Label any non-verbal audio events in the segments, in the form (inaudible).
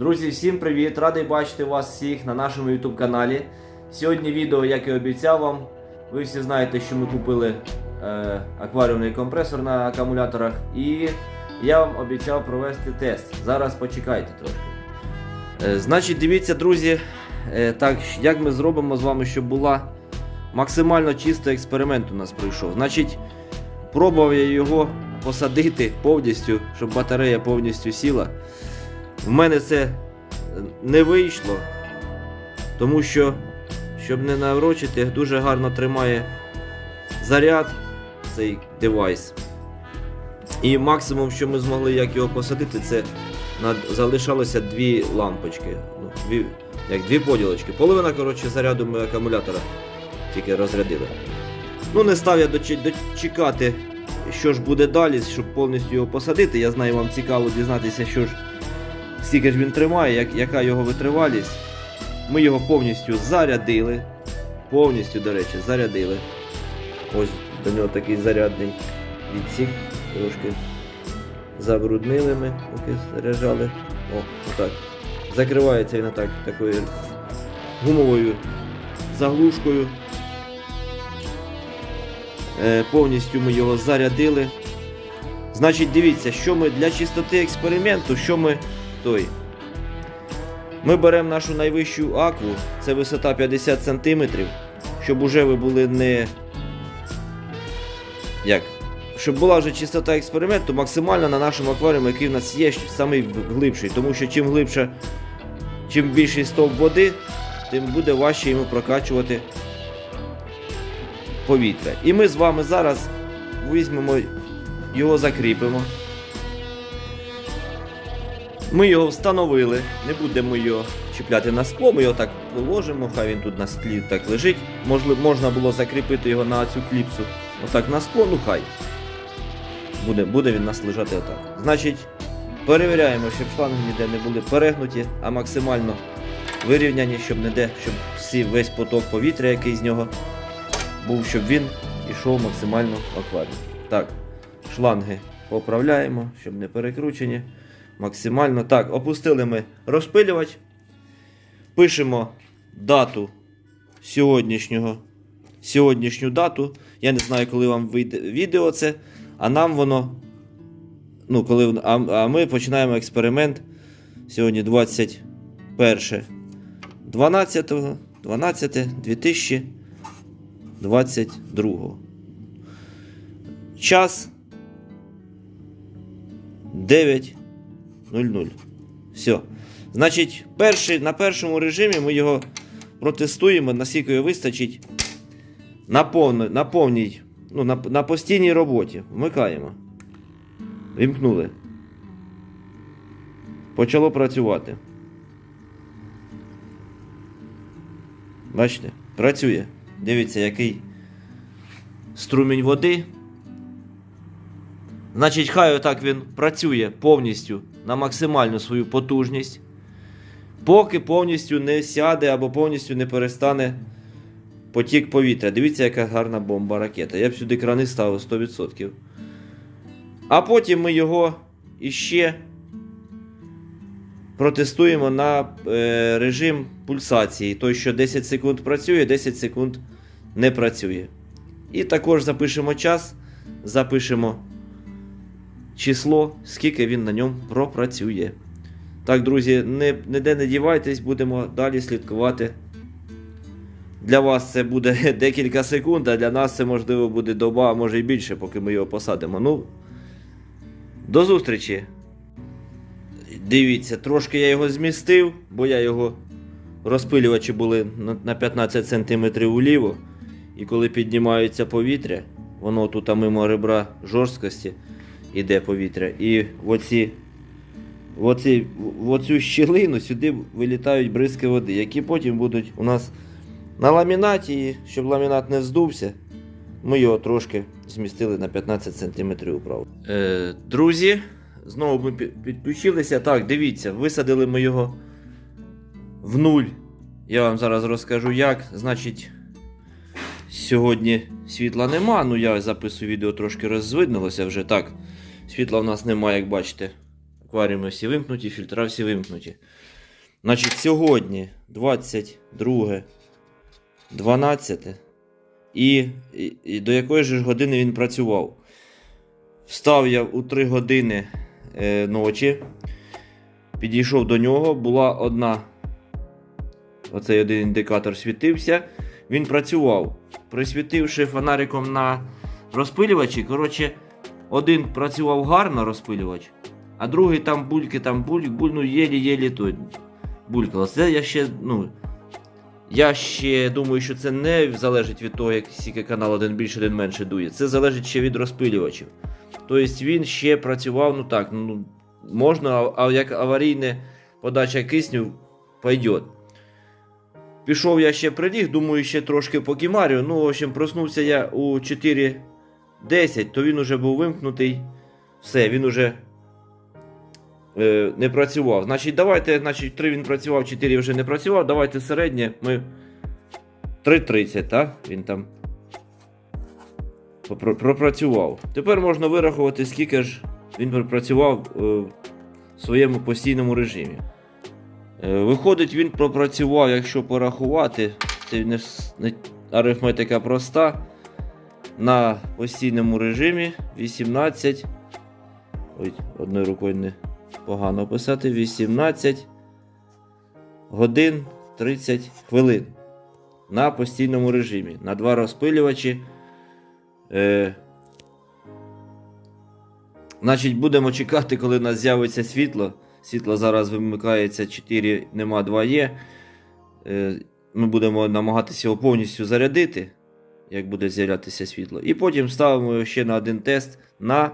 Друзі, всім привіт! Радий бачити вас всіх на нашому YouTube каналі. Сьогодні відео, як і обіцяв вам. Ви всі знаєте, що ми купили е, акваріумний компресор на акумуляторах, і я вам обіцяв провести тест. Зараз почекайте трошки. Е, значить, дивіться, друзі, е, так, як ми зробимо з вами, щоб була максимально чистий експеримент у нас пройшов. Значить, пробував я його посадити повністю, щоб батарея повністю сіла. В мене це не вийшло, тому що, щоб не наврочити, дуже гарно тримає заряд цей девайс. І максимум, що ми змогли як його посадити, це над... залишалося дві лампочки. Ну, дві, як дві поділочки. Половина коротше, заряду ми акумулятора тільки розрядили. Ну, не став я дочі- дочекати, що ж буде далі, щоб повністю його посадити. Я знаю, вам цікаво дізнатися, що ж скільки ж він тримає, як, яка його витривалість. Ми його повністю зарядили. Повністю, до речі, зарядили. Ось до нього такий зарядний відсік. Трошки забруднили ми, поки заряджали. О, отак. Закривається він отак такою гумовою заглушкою. Е, повністю ми його зарядили. Значить, дивіться, що ми для чистоти експерименту, що ми той. Ми беремо нашу найвищу акву, це висота 50 см, щоб уже ви були не. Як? Щоб була вже чистота експерименту максимально на нашому акваріумі, який в нас є, самий глибший. Тому що чим глибше, чим більший стовп води, тим буде важче йому прокачувати повітря. І ми з вами зараз візьмемо його закріпимо. Ми його встановили, не будемо його чіпляти на скло, ми його так положимо, хай він тут на склі так лежить. Можливо, можна було закріпити його на цю кліпсу. Отак на скло, ну хай. Буде, буде він нас лежати отак. Значить, перевіряємо, щоб шланги ніде не були перегнуті, а максимально вирівняні, щоб ніде, щоб всі, весь поток повітря, який з нього був, щоб він йшов максимально акваріум. Так, шланги поправляємо, щоб не перекручені. Максимально. Так, опустили ми розпилювач. Пишемо дату сьогоднішнього. Сьогоднішню дату. Я не знаю, коли вам вийде відео це. А нам воно. Ну, коли, а, а ми починаємо експеримент. Сьогодні 21 12 12 2022. Час 9.00. Все. Значить, перший, на першому режимі ми його протестуємо, наскільки його вистачить на, повно, на повній, ну, на, на постійній роботі. Вмикаємо. Вімкнули. Почало працювати. Бачите? Працює. Дивіться, який струмінь води. Значить, хай отак він працює повністю на максимальну свою потужність, поки повністю не сяде або повністю не перестане потік повітря. Дивіться, яка гарна бомба ракета. Я б сюди крани ставив 100%. А потім ми його іще протестуємо на е, режим пульсації. Той, що 10 секунд працює, 10 секунд не працює. І також запишемо час, запишемо число, скільки він на ньому пропрацює. Так, друзі, не, ніде не дівайтесь, будемо далі слідкувати. Для вас це буде (laughs) декілька секунд, а для нас це можливо буде доба, а може і більше, поки ми його посадимо. Ну, до зустрічі. Дивіться, трошки я його змістив, бо я його розпилювачі були на- на 15 см уліво. І коли піднімається повітря, воно тут мимо ребра жорсткості іде повітря. І оці, оці, оцю щілину сюди вилітають бризки води, які потім будуть у нас на ламінаті, і щоб ламінат не вздувся, ми його трошки змістили на 15 см вправо. Е, друзі, знову ми підключилися. Так, дивіться, висадили ми його в нуль. Я вам зараз розкажу як. Значить, сьогодні світла нема. Ну я записую відео трошки розвиднилося вже так. Світла в нас немає, як бачите. акваріуми всі вимкнуті, фільтра всі вимкнуті. Значить, сьогодні 22 12 і, і, і до якої ж години він працював. Встав я у 3 години е, ночі. Підійшов до нього, була одна. Оцей один індикатор світився. Він працював. Присвітивши фонариком на розпилювачі, коротше, один працював гарно розпилювач, а другий там бульки, там буль, буль ну єлі-єлі той булькало. Це я ще, ну. Я ще думаю, що це не залежить від того, як скільки канал один більше, один менше дує. Це залежить ще від розпилювачів. Тобто він ще працював, ну так, ну можна, а- як аварійна подача кисню пойдет. Пішов я ще приліг, думаю, ще трошки покімарю. Ну, в общем, проснувся я у 4.10, то він уже був вимкнутий. Все, він уже е, не працював. Значить, давайте, значить, 3 він працював, 4 вже не працював. Давайте середнє. Ми 3.30, так? Він там пропрацював. Тепер можна вирахувати, скільки ж він пропрацював е, в своєму постійному режимі. Е, Виходить, він пропрацював, якщо порахувати, це не арифметика проста. На постійному режимі 18. Ой, одною рукою не погано писати. 18 годин 30 хвилин. На постійному режимі. На два розпилювачі. Е, значить, будемо чекати, коли у нас з'явиться світло. Світло зараз вимикається 4, нема 2 є. Е, Ми будемо намагатися його повністю зарядити, як буде з'являтися світло. І потім ставимо його ще на один тест на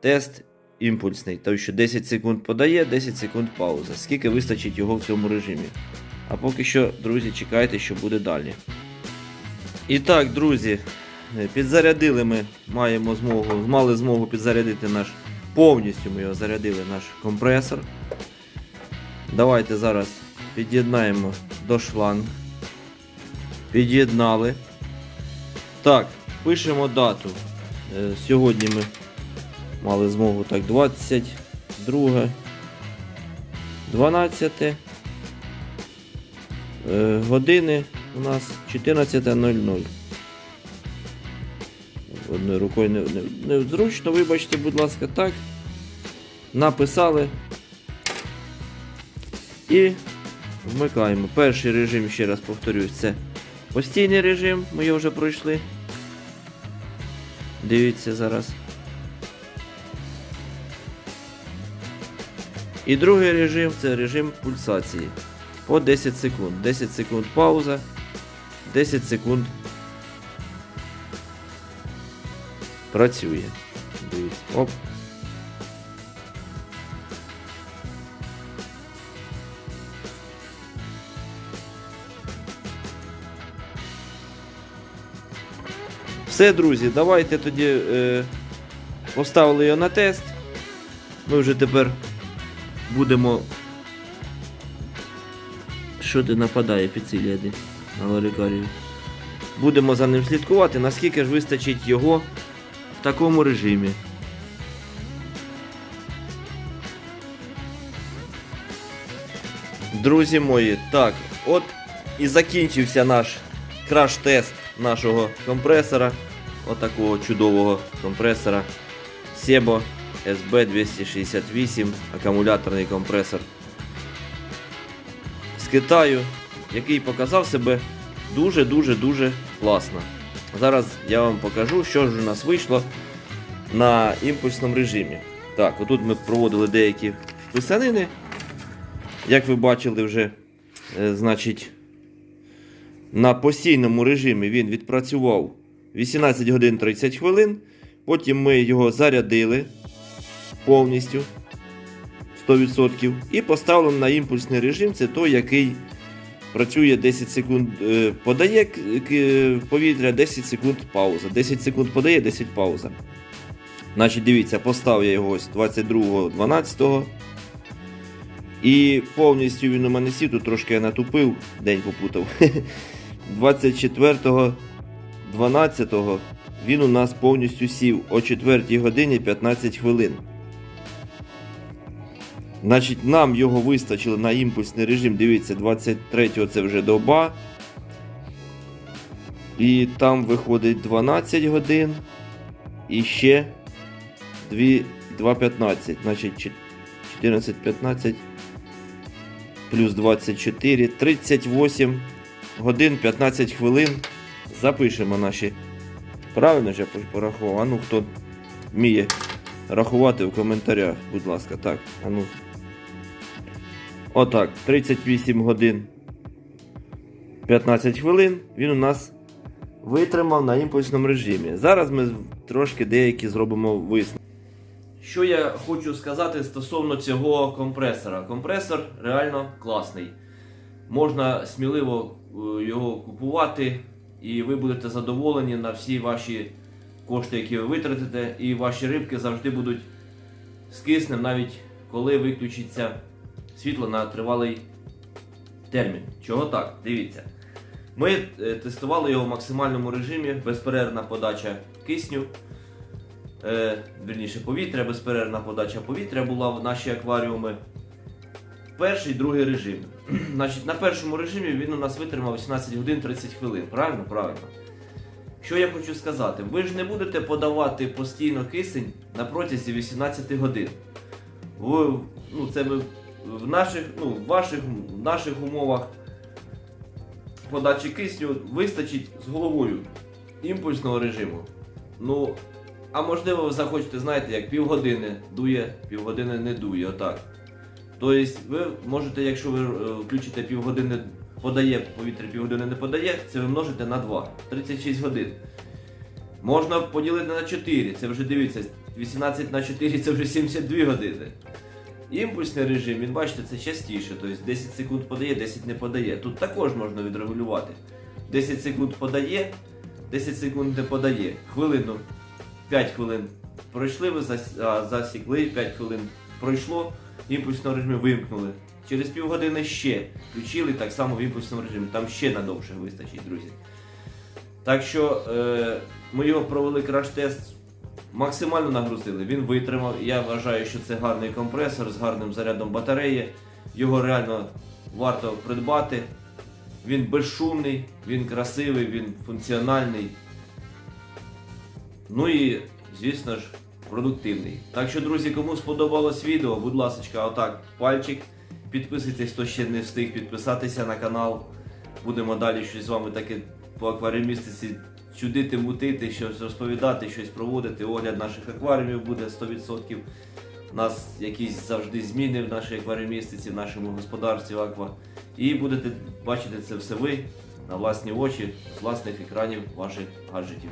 тест імпульсний. Тобто що 10 секунд подає, 10 секунд пауза. Скільки вистачить його в цьому режимі. А поки що, друзі, чекайте, що буде далі. І так, друзі, підзарядили ми маємо змогу, мали змогу підзарядити наш повністю ми його зарядили наш компресор. Давайте зараз під'єднаємо до шланг. Під'єднали. Так, пишемо дату. Е, Сьогодні ми мали змогу так 22 12 е, години у нас 14.00. Одною рукою не, не, незручно, вибачте, будь ласка, так. Написали. І вмикаємо. Перший режим, ще раз повторюсь, це постійний режим, ми його вже пройшли. Дивіться зараз. І другий режим це режим пульсації. По 10 секунд. 10 секунд пауза. 10 секунд працює. Дивіться. Оп. Все, друзі, давайте тоді е, поставили його на тест. Ми вже тепер будемо. Що ти нападає Піциліади на ларикарію? Будемо за ним слідкувати, наскільки ж вистачить його такому режимі. Друзі мої, так, от і закінчився наш краш-тест нашого компресора. Отакого чудового компресора Sebo SB268 акумуляторний компресор з Китаю, який показав себе дуже-дуже-дуже класно. Зараз я вам покажу, що ж у нас вийшло на імпульсному режимі. Так, отут ми проводили деякі писанини. Як ви бачили вже, е, значить, на постійному режимі він відпрацював 18 годин 30 хвилин. Потім ми його зарядили повністю 100% і поставили на імпульсний режим. Це той, який працює 10 секунд, е, подає к- к- повітря, 10 секунд пауза. 10 секунд подає, 10 пауза. Значить, дивіться, поставив я його ось 22.12. І повністю він у мене сів, тут трошки я натупив, день попутав. (laughs) 24.12 він у нас повністю сів о 4 годині 15 хвилин. Значить, нам його вистачило на імпульсний режим. Дивіться, 23-го це вже доба. І там виходить 12 годин. І ще 2.15. Значить, чет- 14, 15 плюс 24, 38 годин 15 хвилин. Запишемо наші. Правильно ж я порахував? А ну хто вміє рахувати в коментарях, будь ласка, так. А ну. Отак, 38 годин 15 хвилин він у нас витримав на імпульсному режимі. Зараз ми трошки деякі зробимо висновки. Що я хочу сказати стосовно цього компресора. Компресор реально класний. Можна сміливо е, його купувати, і ви будете задоволені на всі ваші кошти, які ви витратите, і ваші рибки завжди будуть з киснем, навіть коли виключиться світло на тривалий термін. Чого так? Дивіться. Ми е, тестували його в максимальному режимі, безперервна подача кисню. Е, вірніше, повітря, безперервна подача повітря була в наші акваріуми. Перший, другий режим. (clears throat) Значить, на першому режимі він у нас витримав 18 годин 30 хвилин. Правильно? Правильно. Що я хочу сказати? Ви ж не будете подавати постійно кисень на протязі 18 годин. Ви, ну, це ми в наших, ну, в ваших, в наших умовах подачі кисню вистачить з головою імпульсного режиму. Ну, а можливо, ви захочете, знаєте, як півгодини дує, півгодини не дує, отак. Тобто ви можете, якщо ви е, включите півгодини подає, повітря півгодини не подає, це ви множите на 2, 36 годин. Можна поділити на 4, це вже дивіться, 18 на 4 це вже 72 години. Імпульсний режим, він бачите, це частіше, тобто 10 секунд подає, 10 не подає. Тут також можна відрегулювати. 10 секунд подає, 10 секунд не подає. Хвилину, 5 хвилин пройшли, ви засікли, 5 хвилин пройшло, імпульсного режимі вимкнули. Через півгодини ще включили так само в імпульсному режимі. Там ще надовше вистачить, друзі. Так що е, ми його провели краш-тест, максимально нагрузили. Він витримав. Я вважаю, що це гарний компресор з гарним зарядом батареї. Його реально варто придбати. Він безшумний, він красивий, він функціональний. Ну і, звісно ж, продуктивний. Так що, друзі, кому сподобалось відео, будь ласка, отак, пальчик. Підписуйтесь, хто ще не встиг підписатися на канал. Будемо далі щось з вами таке по акваріумістиці чудити, мутити, щось розповідати, щось проводити. Огляд наших акваріумів буде 100%. У нас якісь завжди зміни в нашій акваріумістиці, в нашому господарстві аква. І будете бачити це все ви на власні очі з власних екранів ваших гаджетів.